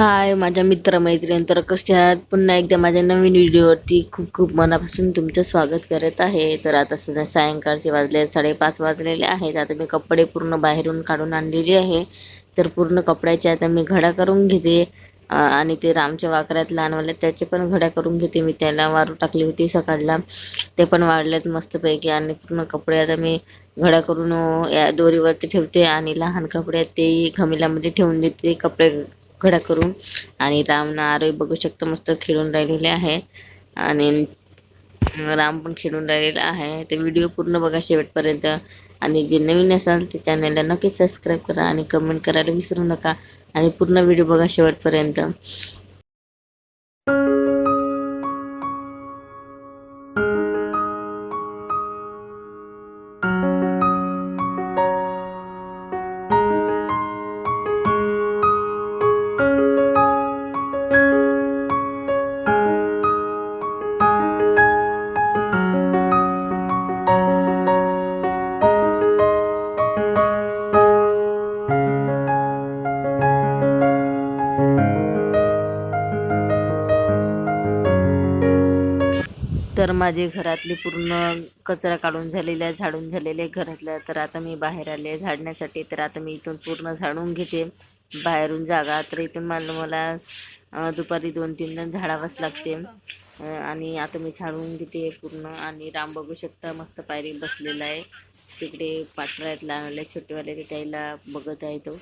हाय माझ्या मित्रमैत्रिणी. तर कसे आहात? पुन्हा एकदा माझ्या नवीन व्हिडिओवरती खूप खूप मनापासून तुमचं स्वागत करत आहे. तर आता सध्या सायंकाळचे वाजले साडेपाच वाजलेले आहेत. आता मी कपडे पूर्ण बाहेरून काढून आणलेली आहे. तर पूर्ण कपड्याचे आता मी घडा करून घेते. आणि ते रामच्या वाकऱ्यात लहानवाले त्याचे पण घड्या करून घेते. मी त्याला वारू टाकली होती सकाळला. ते पण वाढलेत मस्तपैकी. आणि पूर्ण कपडे आता मी घड्या करून या दोरीवरती ठेवते. आणि लहान कपडे आहेत ते घमिलामध्ये ठेवून देते. कपडे खडा करून आणि रामना आरोही बघू शकतो मस्त खेळून राहिलेले आहे. आणि राम पण खेळून राहिलेला आहे. ते व्हिडिओ पूर्ण बघा शेवटपर्यंत. आणि जे नवीन असाल ते चॅनलला नक्की सबस्क्राईब करा आणि कमेंट करायला विसरू नका. आणि पूर्ण व्हिडिओ बघा शेवटपर्यंत. तर माझे घरातले पूर्ण कचरा काढून झालेला आहे झाडून झालेले घरातलं. तर आता मी बाहेर आले झाडण्यासाठी. तर आता मी इथून पूर्ण झाडून घेते. बाहेरून जागा. तर इथून मला मला दुपारी दोन तीन जण झाडावंच लागते. आणि आता मी झाडून घेते पूर्ण. आणि राम बघू शकता मस्त पायरी बसलेला आहे. तिकडे पाठरा आहेत लहानवाले छोटेवाले ते त्याला बघत आहे तो.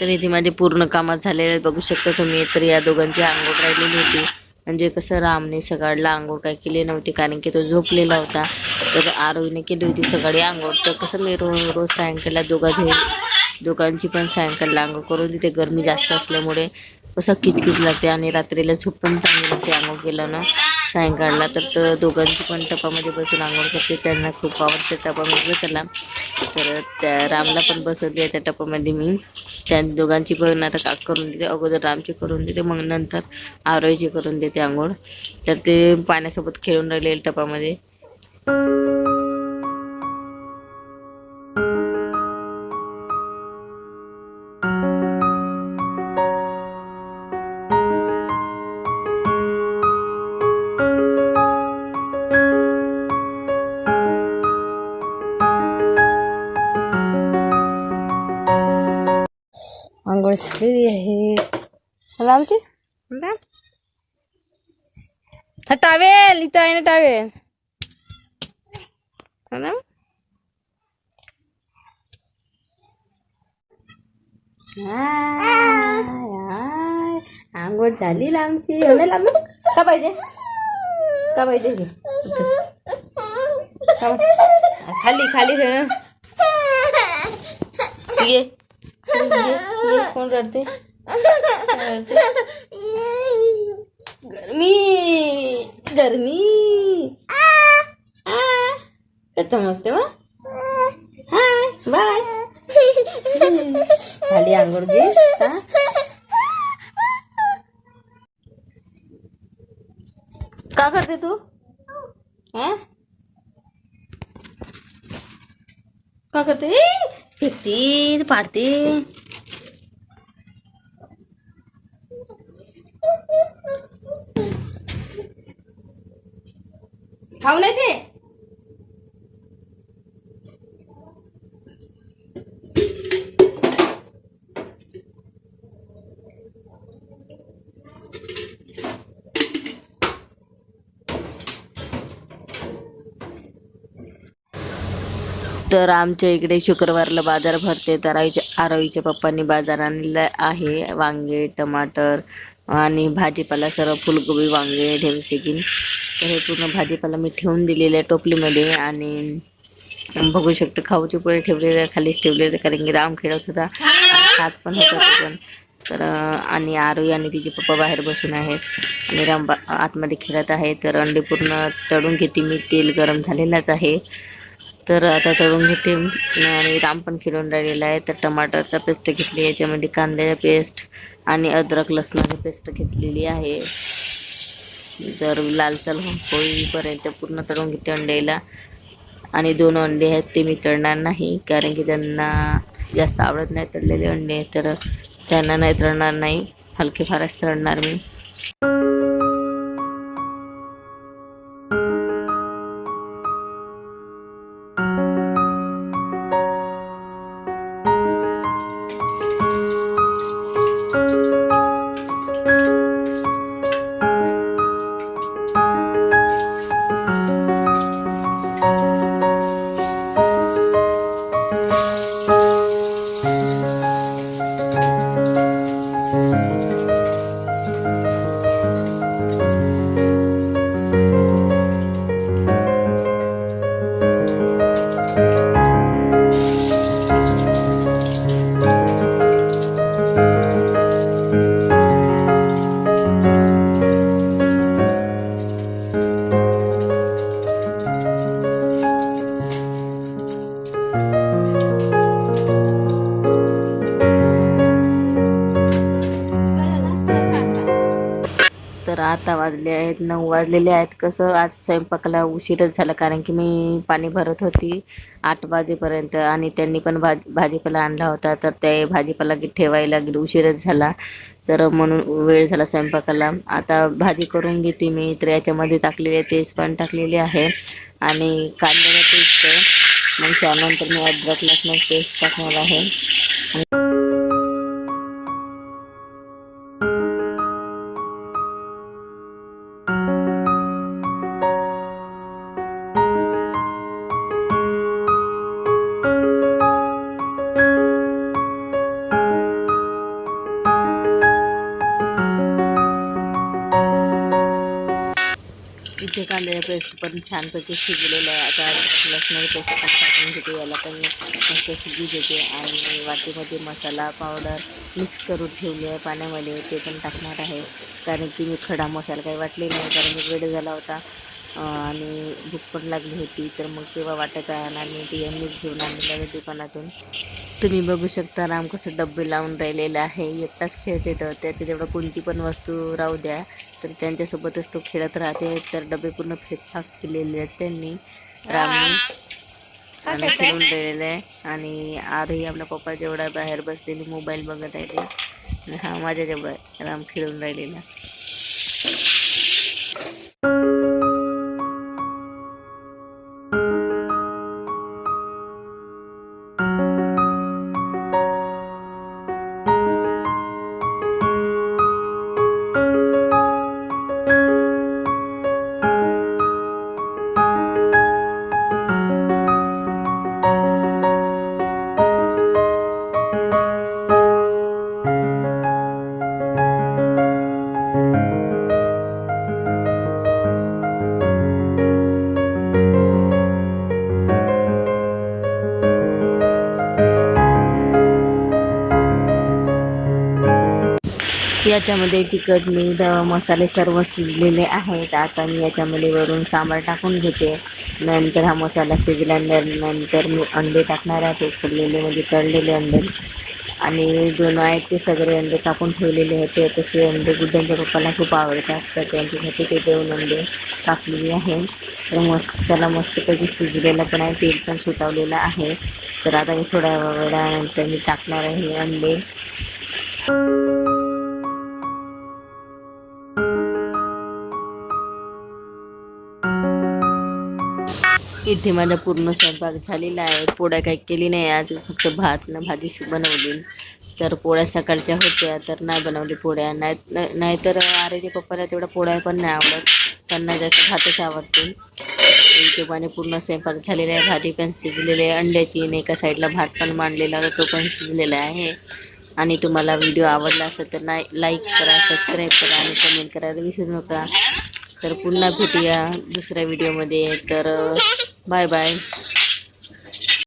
तर इथे माझे पूर्ण कामात झालेले बघू शकता तुम्ही तर या दोघांची आंघोळ राहिलेली होती. म्हणजे कसं रामने सकाळला आंघोळ काय केली नव्हती कारण की तो झोपलेला होता. तर आरोहीने केली होती सकाळी आंघोळ. तर कसं मी रोज रोज सायंकाळला दोघा घे दोघांची पण सायंकाळला आंघोळ करून तिथे गरमी जास्त असल्यामुळे कसं किचकिच लागते आणि रात्रीला झोप पण चांगली लागते आंघोळ केलं ना सायंकाळला तर तर दोघांची पण टपामध्ये बसून आंघोळ करते. त्यांना खूप आवडते टपामध्ये बसायला तर त्या रामला पण बसवते त्या टपामध्ये मी. त्या दोघांची पण आता काक करून देते. अगोदर रामची करून देते मग नंतर आरोहीची करून देते आंघोळ. तर ते पाण्यासोबत खेळून राहिले टपामध्ये. आंघोळ झालेली आहे रामची राम हा टावेल इथं आहे ना टावेल हा ना हाय, हाय. आंघोळ झाली लांबची हो कोण रडते? गर्मी. गरमी. गरमी कथा मस्त वा हाय बाय. खाली आंघोळ घे का करते तू? हा? का करते? फेकते पाडते. खाऊ नाही ते? तर आमच्या इकडे शुक्रवारला बाजार भरते तर आईच्या आरवीच्या पप्पांनी बाजार आणलेलं आहे वांगे टमाटर आणि भाजीपाला सर्व फुलगोबी वांगे ढेमसेगीन तर हे पूर्ण भाजीपाला मी ठेवून दिलेलं आहे टोपलीमध्ये आणि बघू शकतो खाऊचे पुढे ठेवलेले खालीच ठेवलेले कारण की राम खेळत होता. हात पण होता पण. तर आणि आरोही आणि तिचे पप्पा बाहेर बसून आहेत. आणि राम आतमध्ये खेळत आहे तर अंडे पूर्ण तळून घेते मी. तेल गरम झालेलाच आहे. तर आता तळून घेते. आणि राम पण खिळून राहिलेला आहे. तर टमाटरचा पेस्ट घेतली. याच्यामध्ये कांद्याचा पेस्ट आणि अद्रक लसणाची पेस्ट घेतलेली आहे. जर लालचाल होईपर्यंत पूर्ण तळून घेते अंड्याला. आणि दोन अंडे आहेत ते मी तळणार नाही. कारण की त्यांना जास्त आवडत नाही तळलेले अंडे. तर त्यांना नाही तळणार नाही. हलके फारच तळणार मी. तर आहेत नऊ वाजलेले आहेत. कसं आज स्वयंपाकाला उशीरच झाला कारण की मी पाणी भरत होती आठ वाजेपर्यंत आणि त्यांनी पण भाज भाजीपाला आणला होता. तर ते भाजीपाला ठेवायला गेलो उशीरच झाला. तर म्हणून वेळ झाला स्वयंपाकाला. आता भाजी करून घेते मी तर याच्यामध्ये टाकलेले तेज पण टाकलेले आहे. आणि कांद्याला पेस्ट मग त्यानंतर मी अद्रक लसण पेस्ट टाकणार आहे. इथे कांद्याचा पेस्ट पण छानपैकी शिजलेलं आहे. आता लसणाची पेस्ट पण टाकून घेते. याला पण मस्त शिजू देते. आणि वाटीमध्ये मसाला पावडर मिक्स करून ठेवली आहे पाण्यामध्ये. ते पण टाकणार आहे. कारण की मी खडा मसाला काही वाटले नाही. कारण की वेळ झाला होता. आणि भूक पण लागली होती. तर मग तेव्हा वाटत आणि ते यांनीच घेऊन आणलेलं दुकानातून. तुम्ही बघू शकता राम कसं डब्बे लावून राहिलेला आहे. एकटाच खेळते तर त्याचे तेवढं कोणती पण वस्तू राहू द्या. तर त्यांच्यासोबतच तो खेळत राहते. तर डबे पूर्ण फेकफाक केलेले आहेत त्यांनी. रामने आणि खेळून राहिलेलं आहे. आणि आरही आपला पप्पा जेवढा बाहेर बसलेली मोबाईल बघत आहे ते हा माझ्या जेवढा राम खेळून राहिलेला. याच्यामध्ये तिखट मीठ मसाले सर्व शिजलेले आहेत. आता मी याच्यामध्ये वरून सांबार टाकून घेते. नंतर हा मसाला शिजल्यानंतर मी अंडे टाकणार आहे. उकडलेले म्हणजे तळलेले अंडे. आणि दोन आहेत ते सगळे अंडे टाकून ठेवलेले होते तसे अंडे गुड्ड्यांच्या पप्पाला खूप आवडतात. तर त्यांच्यासाठी ते दोन अंडे टाकलेले आहे तर मसाला मस्तपैकी शिजलेला पण आहे. तेल पण सुटावलेलं आहे. तर आता मी थोड्या वेळानंतर मी टाकणार आहे हे अंडे. इथे माझा पूर्ण स्वयंपाक झालेला आहे. पोळ्या काही केली नाही आज. फक्त भात न भाजी बनवली. तर पोळ्या सकाळच्या होत्या तर नाही बनवली पोळ्या. नाही नाहीतर आरेच्या पप्पाला तेवढ्या पोळ्या पण नाही आवडत. त्यांना जास्त भातच आवडते. हिशोबाने पूर्ण स्वयंपाक झालेला आहे. भाजी पण शिजलेली आहे. अंड्याची आणि एका साईडला भात पण मांडलेला होता. तो पण शिजलेला आहे. आणि तुम्हाला व्हिडिओ आवडला असेल तर नाही लाईक करा सबस्क्राईब करा आणि कमेंट करायला विसरू नका. तर पुन्हा भेटूया दुसऱ्या व्हिडिओमध्ये तर बाय बाय